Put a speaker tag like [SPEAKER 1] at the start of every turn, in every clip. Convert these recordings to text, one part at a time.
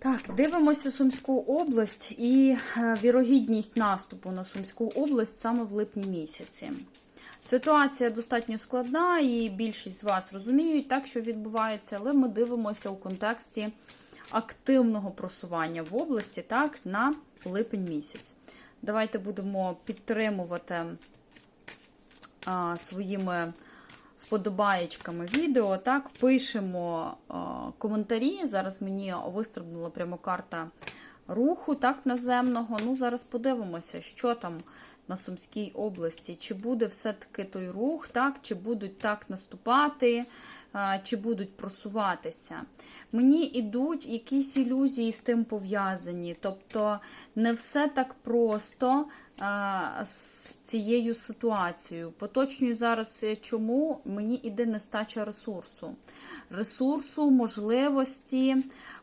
[SPEAKER 1] Так, дивимося Сумську область і е, вірогідність наступу на Сумську область саме в липні місяці. Ситуація достатньо складна, і більшість з вас розуміють, так що відбувається, але ми дивимося у контексті активного просування в області так, на липень місяць. Давайте будемо підтримувати а, своїми вподобаєчками відео. Так, пишемо а, коментарі. Зараз мені вистрибнула прямо карта руху так, наземного. Ну, зараз подивимося, що там на Сумській області. Чи буде все-таки той рух, так, чи будуть так наступати, чи будуть просуватися. Мені йдуть якісь ілюзії з тим пов'язані. Тобто не все так просто з цією ситуацією. Поточнюю зараз, е, чому мені іде нестача ресурсу. Ресурсу, можливості.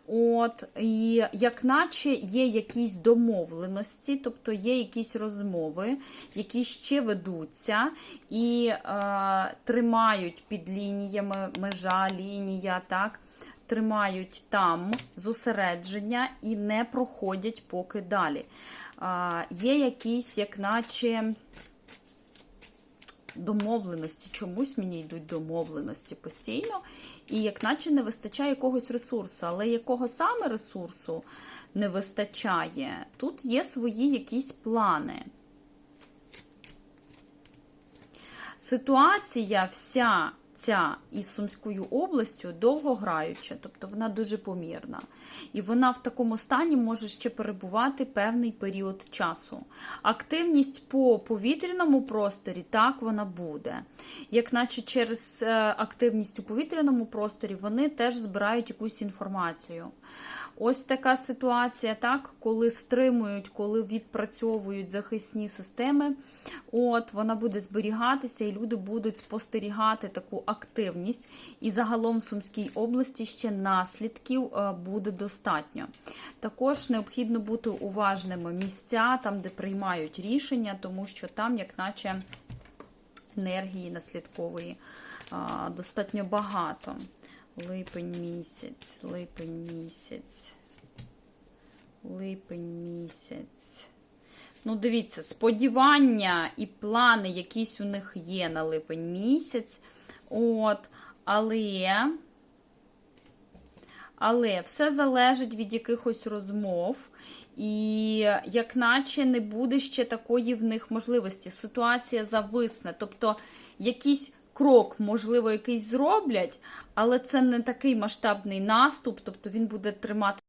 [SPEAKER 1] От, і як наче є якісь домовленості, тобто є якісь розмови, які ще ведуться і е, тримають під лініями межа, лінія, так, тримають там зосередження і не проходять поки далі. Є якісь, як наче домовленості. Чомусь мені йдуть домовленості постійно, і як наче не вистачає якогось ресурсу. Але якого саме ресурсу не вистачає, тут є свої якісь плани. Ситуація вся ця із Сумською областю довгограюча, тобто вона дуже помірна. І вона в такому стані може ще перебувати певний період часу. Активність по повітряному просторі так вона буде. Як наче через е, активність у повітряному просторі вони теж збирають якусь інформацію. Ось така ситуація, так, коли стримують, коли відпрацьовують захисні системи, от вона буде зберігатися, і люди будуть спостерігати таку активність. І загалом в Сумській області ще наслідків е, буде достатньо. Також необхідно бути уважними місця, там, де приймають рішення, тому що там, як наче, енергії наслідкової е, достатньо багато. Липень місяць, липень місяць, липень місяць. Ну, дивіться, сподівання і плани якісь у них є на липень місяць. От, але, але все залежить від якихось розмов. І як наче не буде ще такої в них можливості. Ситуація зависне. Тобто, якийсь крок, можливо, якийсь зроблять, але це не такий масштабний наступ, тобто він буде тримати.